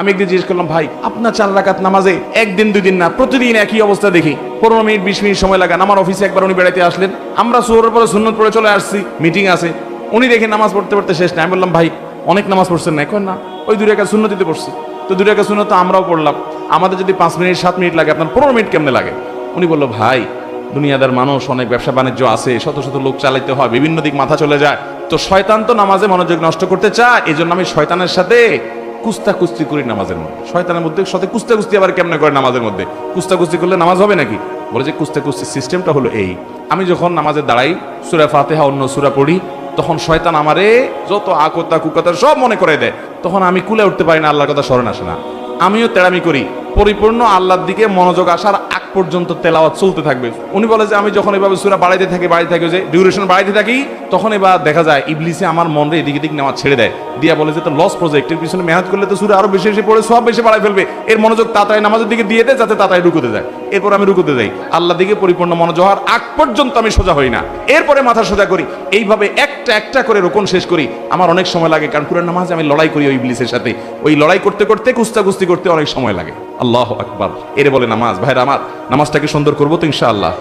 আমি একদিন জিজ্ঞেস করলাম, ভাই, আপনার চার রাকাত নামাজে একদিন দুই দিন না, প্রতিদিন একই অবস্থা দেখি। পনেরো মিনিট, বিশ মিনিট সময় লাগান। আমার অফিসে একবার উনি বেড়াইতে আসলেন। আমরা সোহরের পরে সুন্নত পরে চলে আসছি মিটিং আছে। উনি দেখে নামাজ পড়তে পড়তে শেষ না আমি বললাম, ভাই, অনেক নামাজ পড়ছেন না, এখন না। ওই দুই রেখা শূন্যতিতে পড়ছি। তো দুই রেখা শূন্য তো আমরাও পড়লাম। আমাদের যদি পাঁচ মিনিট, সাত মিনিট লাগে, আপনার পনেরো মিনিট কেমনে লাগে? উনি বলল, ভাই, দুনিয়াদার মানুষ, অনেক ব্যবসা বাণিজ্য আছে, শত শত লোক চালাইতে হয়, বিভিন্ন দিক মাথা চলে যায়। তো শয়তান তো নামাজে মনোযোগ নষ্ট করতে চায় এই জন্য আমি শয়তানের সাথে কুস্তা কুস্তি করি নামাজের মধ্যে। শয়তানের মধ্যে সাথে কুস্তা কুস্তি আবার কেমনে করে নামাজের মধ্যে? কুস্তা কুস্তি করলে নামাজ হবে নাকি? বলে যে কুস্তা কুস্তি সিস্টেমটা হলো এই। আমি যখন নামাজে দাঁড়াই, সুরা ফাতেহা, অন্য সুরা পড়ি, তখন শয়তান আমারে যত আকতা কুকতা সব মনে করে দেয়। তখন আমি কুলে উঠতে পারি না, আল্লাহর কথা স্মরণ আসে না। আমিও তেড়ামি করি। পরিপূর্ণ আল্লাহর দিকে মনোযোগ আসার আগ পর্যন্ত তেলাওয়াত চলতে থাকবে। উনি বলে যে, আমি যখন এভাবে সুরা বাড়াইতে থাকি বাড়াইতে থাকি যে ডিউরেশন বাড়াইতে থাকি তখন এবার দেখা যায় ইবলিসে আমার মনরে এদিক দিক নেওয়া ছেড়ে দেয়। দিয়া বলে যে তো লস প্রজেক্টের পিছনে মেহনত করলে তো সুরা আরও বেশি বেশি পড়ে, সব বেশি বাড়াই ফেলবে। এর মনোযোগ তাড়াতাড়ি নামাজের দিকে দিয়ে দেয় যাতে তাড়াতাড়ি রুকুতে যায়। এরপর আমি রুকুতে যাই। আল্লাহ দিকে পরিপূর্ণ মনোযোগ হওয়ার আগ পর্যন্ত আমি সোজা হই না। এরপরে মাথা সোজা করি। এইভাবে একটা একটা করে রোকন শেষ করি। আমার অনেক সময় লাগে, কারণ পুরো নামাজ আমি লড়াই করি ওই ইবলিসের সাথে। ওই লড়াই করতে করতে কুস্তা কুস্তি করতে অনেক সময় লাগে। আল্লাহ আকবার। এরে বলে, নামাজ, ভাইরা, আমার নামাজটাকে সুন্দর করব তো ইনশাআল্লাহ।